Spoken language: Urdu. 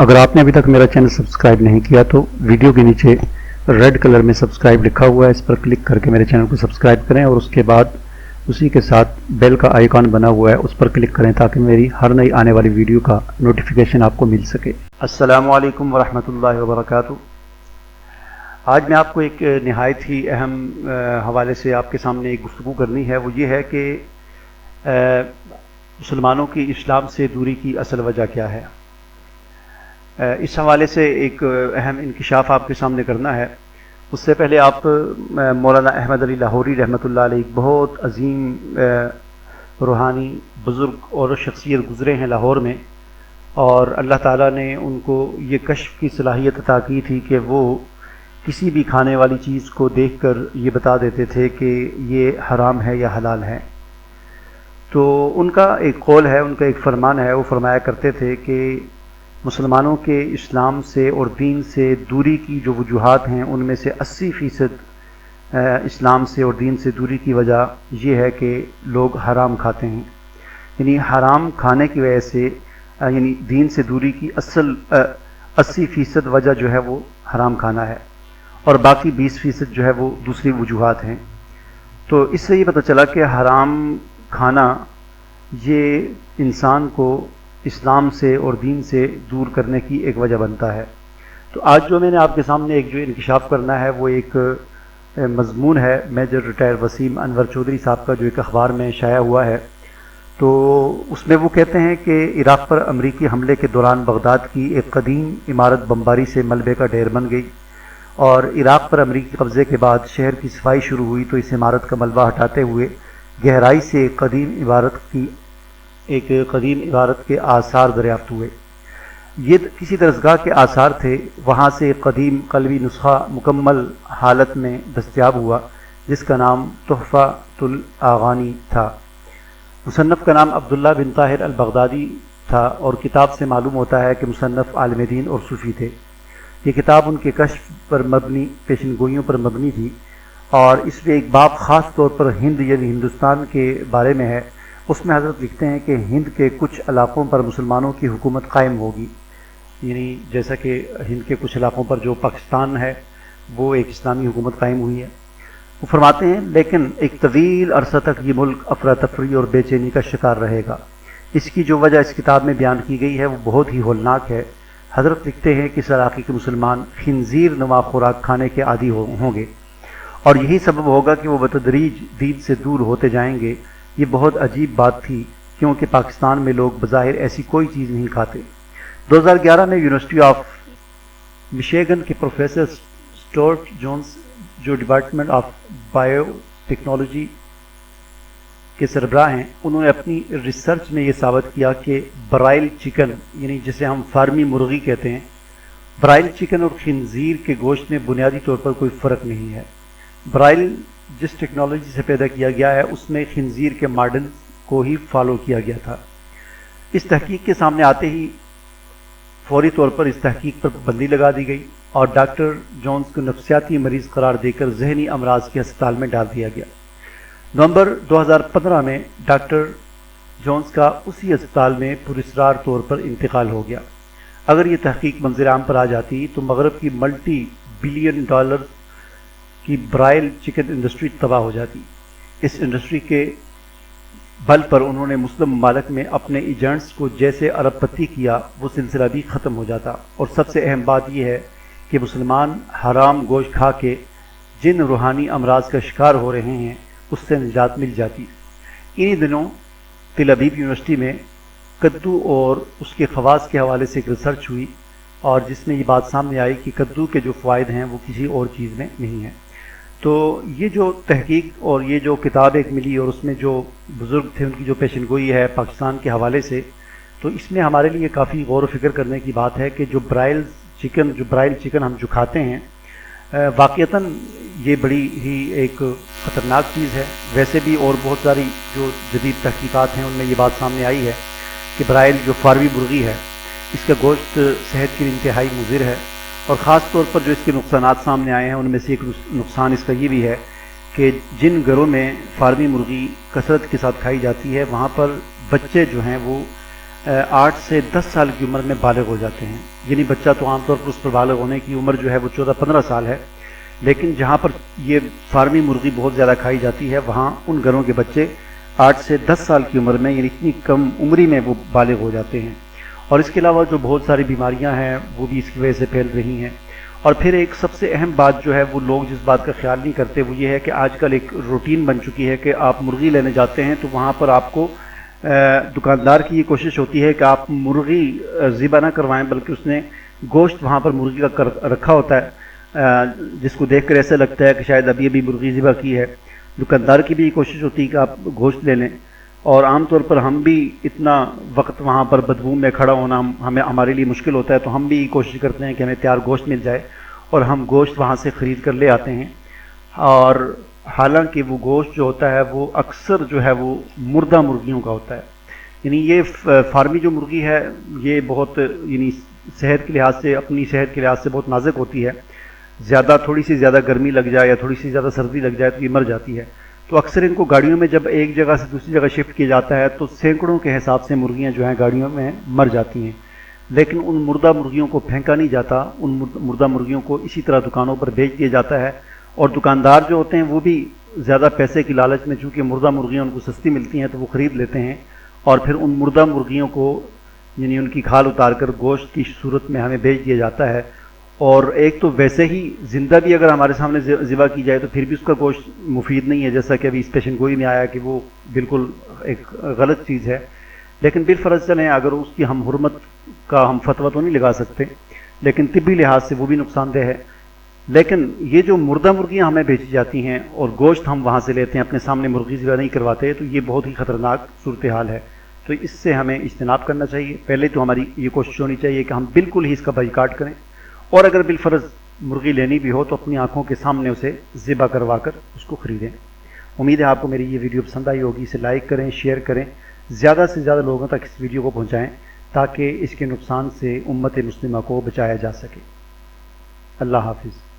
اگر آپ نے ابھی تک میرا چینل سبسکرائب نہیں کیا تو ویڈیو کے نیچے ریڈ کلر میں سبسکرائب لکھا ہوا ہے، اس پر کلک کر کے میرے چینل کو سبسکرائب کریں اور اس کے بعد اسی کے ساتھ بیل کا آئیکن بنا ہوا ہے، اس پر کلک کریں تاکہ میری ہر نئی آنے والی ویڈیو کا نوٹیفیکیشن آپ کو مل سکے۔ السلام علیکم ورحمۃ اللہ وبرکاتہ۔ آج میں آپ کو ایک نہایت ہی اہم حوالے سے آپ کے سامنے ایک گفتگو کرنی ہے۔ وہ یہ ہے کہ مسلمانوں کی اسلام سے دوری کی اصل وجہ کیا ہے۔ اس حوالے سے ایک اہم انکشاف آپ کے سامنے کرنا ہے۔ اس سے پہلے آپ مولانا احمد علی لاہوری رحمۃ اللہ علیہ ایک بہت عظیم روحانی بزرگ اور شخصیت گزرے ہیں لاہور میں۔ اور اللہ تعالیٰ نے ان کو یہ کشف کی صلاحیت عطا کی تھی کہ وہ کسی بھی کھانے والی چیز کو دیکھ کر یہ بتا دیتے تھے کہ یہ حرام ہے یا حلال ہے۔ تو ان کا ایک قول ہے، ان کا ایک فرمان ہے، وہ فرمایا کرتے تھے کہ مسلمانوں کے اسلام سے اور دین سے دوری کی جو وجوہات ہیں، ان میں سے اسی فیصد اسلام سے اور دین سے دوری کی وجہ یہ ہے کہ لوگ حرام کھاتے ہیں۔ یعنی حرام کھانے کی وجہ سے یعنی دین سے دوری کی اصل اسی فیصد وجہ جو ہے وہ حرام کھانا ہے۔ اور باقی بیس فیصد جو ہے وہ دوسری وجوہات ہیں۔ تو اس سے یہ پتہ چلا کہ حرام کھانا یہ انسان کو اسلام سے اور دین سے دور کرنے کی ایک وجہ بنتا ہے۔ تو آج جو میں نے آپ کے سامنے ایک جو انکشاف کرنا ہے، وہ ایک مضمون ہے۔ میجر ریٹائر وسیم انور چودھری صاحب کا جو ایک اخبار میں شائع ہوا ہے۔ تو اس میں وہ کہتے ہیں کہ عراق پر امریکی حملے کے دوران بغداد کی ایک قدیم عمارت بمباری سے ملبے کا ڈھیر بن گئی۔ اور عراق پر امریکی قبضے کے بعد شہر کی صفائی شروع ہوئی تو اس عمارت کا ملبہ ہٹاتے ہوئے گہرائی سے ایک قدیم عبارت کی ایک قدیم عبارت کے آثار دریافت ہوئے۔ یہ کسی درسگاہ کے آثار تھے، وہاں سے قدیم قلبی نسخہ مکمل حالت میں دستیاب ہوا، جس کا نام تحفہ الاغانی تھا۔ مصنف کا نام عبداللہ بن طاہر البغدادی تھا اور کتاب سے معلوم ہوتا ہے کہ مصنف عالم دین اور صوفی تھے۔ یہ کتاب ان کے کشف پر مبنی، پیشن گوئیوں پر مبنی تھی اور اس میں ایک باب خاص طور پر ہند یعنی ہندوستان کے بارے میں ہے۔ اس میں حضرت لکھتے ہیں کہ ہند کے کچھ علاقوں پر مسلمانوں کی حکومت قائم ہوگی۔ یعنی جیسا کہ ہند کے کچھ علاقوں پر جو پاکستان ہے، وہ ایک اسلامی حکومت قائم ہوئی ہے۔ وہ فرماتے ہیں، لیکن ایک طویل عرصہ تک یہ ملک افراتفری اور بے چینی کا شکار رہے گا۔ اس کی جو وجہ اس کتاب میں بیان کی گئی ہے، وہ بہت ہی ہولناک ہے۔ حضرت لکھتے ہیں کہ اس علاقے کے مسلمان خنزیر نما خوراک کھانے کے عادی ہوں گے۔ اور یہی سبب ہوگا کہ وہ بتدریج دین سے دور ہوتے جائیں گے۔ یہ بہت عجیب بات تھی، کیونکہ پاکستان میں لوگ بظاہر ایسی کوئی چیز نہیں کھاتے۔ دو ہزار گیارہ میں یونیورسٹی آف مشیگن کے پروفیسر سٹورٹ جونز، جو ڈپارٹمنٹ آف بائیو ٹیکنالوجی کے سربراہ ہیں، انہوں نے اپنی ریسرچ میں یہ ثابت کیا کہ برائل چکن یعنی جسے ہم فارمی مرغی کہتے ہیں، برائل چکن اور خنزیر کے گوشت میں بنیادی طور پر کوئی فرق نہیں ہے۔ برائل جس ٹیکنالوجی سے پیدا کیا گیا ہے، اس میں خنزیر کے ماڈل کو ہی فالو کیا گیا تھا۔ اس تحقیق کے سامنے آتے ہی فوری طور پر اس تحقیق پر بندی لگا دی گئی اور ڈاکٹر جونز کو نفسیاتی مریض قرار دے کر ذہنی امراض کے ہسپتال میں ڈال دیا گیا۔ نومبر دو ہزار پندرہ میں ڈاکٹر جونز کا اسی اسپتال میں پرسرار طور پر انتقال ہو گیا۔ اگر یہ تحقیق منظر عام پر آ جاتی تو مغرب کی ملٹی بلین ڈالر کی برائل چکن انڈسٹری تباہ ہو جاتی۔ اس انڈسٹری کے بل پر انہوں نے مسلم ممالک میں اپنے ایجنٹس کو جیسے ارب پتی کیا، وہ سلسلہ بھی ختم ہو جاتا۔ اور سب سے اہم بات یہ ہے کہ مسلمان حرام گوشت کھا کے جن روحانی امراض کا شکار ہو رہے ہیں، اس سے نجات مل جاتی۔ انہی دنوں تل ابیب یونیورسٹی میں کدو اور اس کے خواص کے حوالے سے ایک ریسرچ ہوئی اور جس میں یہ بات سامنے آئی کہ کدو کے جو فوائد ہیں وہ کسی اور چیز میں نہیں ہیں۔ تو یہ جو تحقیق اور یہ جو کتاب ایک ملی اور اس میں جو بزرگ تھے، ان کی جو پیشن گوئی ہے پاکستان کے حوالے سے، تو اس میں ہمارے لیے کافی غور و فکر کرنے کی بات ہے کہ جو برائل چکن، جو برائل چکن ہم جو کھاتے ہیں واقعتاً یہ بڑی ہی ایک خطرناک چیز ہے۔ ویسے بھی اور بہت ساری جو جدید تحقیقات ہیں، ان میں یہ بات سامنے آئی ہے کہ برائل جو فاروی مرغی ہے، اس کا گوشت صحت کے لیے انتہائی مضر ہے۔ اور خاص طور پر جو اس کے نقصانات سامنے آئے ہیں، ان میں سے ایک نقصان اس کا یہ بھی ہے کہ جن گھروں میں فارمی مرغی کثرت کے ساتھ کھائی جاتی ہے، وہاں پر بچے جو ہیں وہ آٹھ سے دس سال کی عمر میں بالغ ہو جاتے ہیں۔ یعنی بچہ تو عام طور پر اس پر بالغ ہونے کی عمر جو ہے وہ چودہ پندرہ سال ہے، لیکن جہاں پر یہ فارمی مرغی بہت زیادہ کھائی جاتی ہے، وہاں ان گھروں کے بچے آٹھ سے دس سال کی عمر میں یعنی اتنی کم عمری میں وہ بالغ ہو جاتے ہیں۔ اور اس کے علاوہ جو بہت ساری بیماریاں ہیں، وہ بھی اس کی وجہ سے پھیل رہی ہیں۔ اور پھر ایک سب سے اہم بات جو ہے، وہ لوگ جس بات کا خیال نہیں کرتے، وہ یہ ہے کہ آج کل ایک روٹین بن چکی ہے کہ آپ مرغی لینے جاتے ہیں تو وہاں پر آپ کو دکاندار کی یہ کوشش ہوتی ہے کہ آپ مرغی ذبح نہ کروائیں، بلکہ اس نے گوشت وہاں پر مرغی کا رکھا ہوتا ہے۔ جس کو دیکھ کر ایسا لگتا ہے کہ شاید ابھی ابھی مرغی ذبح کی ہے۔ دکاندار کی بھی یہ کوشش ہوتی ہے کہ آپ گوشت لے لیں۔ اور عام طور پر ہم بھی اتنا وقت وہاں پر بدبو میں کھڑا ہونا ہمیں ہمارے لیے مشکل ہوتا ہے تو ہم بھی کوشش کرتے ہیں کہ ہمیں تیار گوشت مل جائے اور ہم گوشت وہاں سے خرید کر لے آتے ہیں۔ اور حالانکہ وہ گوشت جو ہوتا ہے وہ اکثر جو ہے وہ مردہ مرغیوں کا ہوتا ہے۔ یعنی یہ فارمی جو مرغی ہے، یہ بہت یعنی صحت کے لحاظ سے اپنی صحت کے لحاظ سے بہت نازک ہوتی ہے۔ زیادہ تھوڑی سی زیادہ گرمی لگ جائے یا تھوڑی سی زیادہ سردی لگ جائے تو یہ مر جاتی ہے۔ تو اکثر ان کو گاڑیوں میں جب ایک جگہ سے دوسری جگہ شفٹ کیا جاتا ہے تو سینکڑوں کے حساب سے مرغیاں جو ہیں گاڑیوں میں مر جاتی ہیں۔ لیکن ان مردہ مرغیوں کو پھینکا نہیں جاتا، ان مردہ مرغیوں کو اسی طرح دکانوں پر بیچ دیا جاتا ہے۔ اور دکاندار جو ہوتے ہیں وہ بھی زیادہ پیسے کی لالچ میں، چونکہ مردہ مرغیاں ان کو سستی ملتی ہیں تو وہ خرید لیتے ہیں۔ اور پھر ان مردہ مرغیوں کو یعنی ان کی کھال اتار کر گوشت کی صورت میں ہمیں بیچ دیا جاتا ہے۔ اور ایک تو ویسے ہی زندہ بھی اگر ہمارے سامنے ذبح کی جائے تو پھر بھی اس کا گوشت مفید نہیں ہے، جیسا کہ ابھی اس پیشن گوئی میں آیا کہ وہ بالکل ایک غلط چیز ہے۔ لیکن بالفرض چلیں، اگر اس کی ہم حرمت کا ہم فتویٰ تو نہیں لگا سکتے، لیکن طبی لحاظ سے وہ بھی نقصان دہ ہے۔ لیکن یہ جو مردہ مرغیاں ہمیں بیچی جاتی ہیں اور گوشت ہم وہاں سے لیتے ہیں، اپنے سامنے مرغی ذبح نہیں کرواتے، تو یہ بہت ہی خطرناک صورتحال ہے۔ تو اس سے ہمیں اجتناب کرنا چاہیے۔ پہلے تو ہماری یہ کوشش ہونی چاہیے کہ ہم بالکل ہی اس کا بائیکاٹ کریں۔ اور اگر بالفرض مرغی لینی بھی ہو تو اپنی آنکھوں کے سامنے اسے ذبح کروا کر اس کو خریدیں۔ امید ہے آپ کو میری یہ ویڈیو پسند آئی ہوگی، اسے لائک کریں، شیئر کریں، زیادہ سے زیادہ لوگوں تک اس ویڈیو کو پہنچائیں تاکہ اس کے نقصان سے امت مسلمہ کو بچایا جا سکے۔ اللہ حافظ۔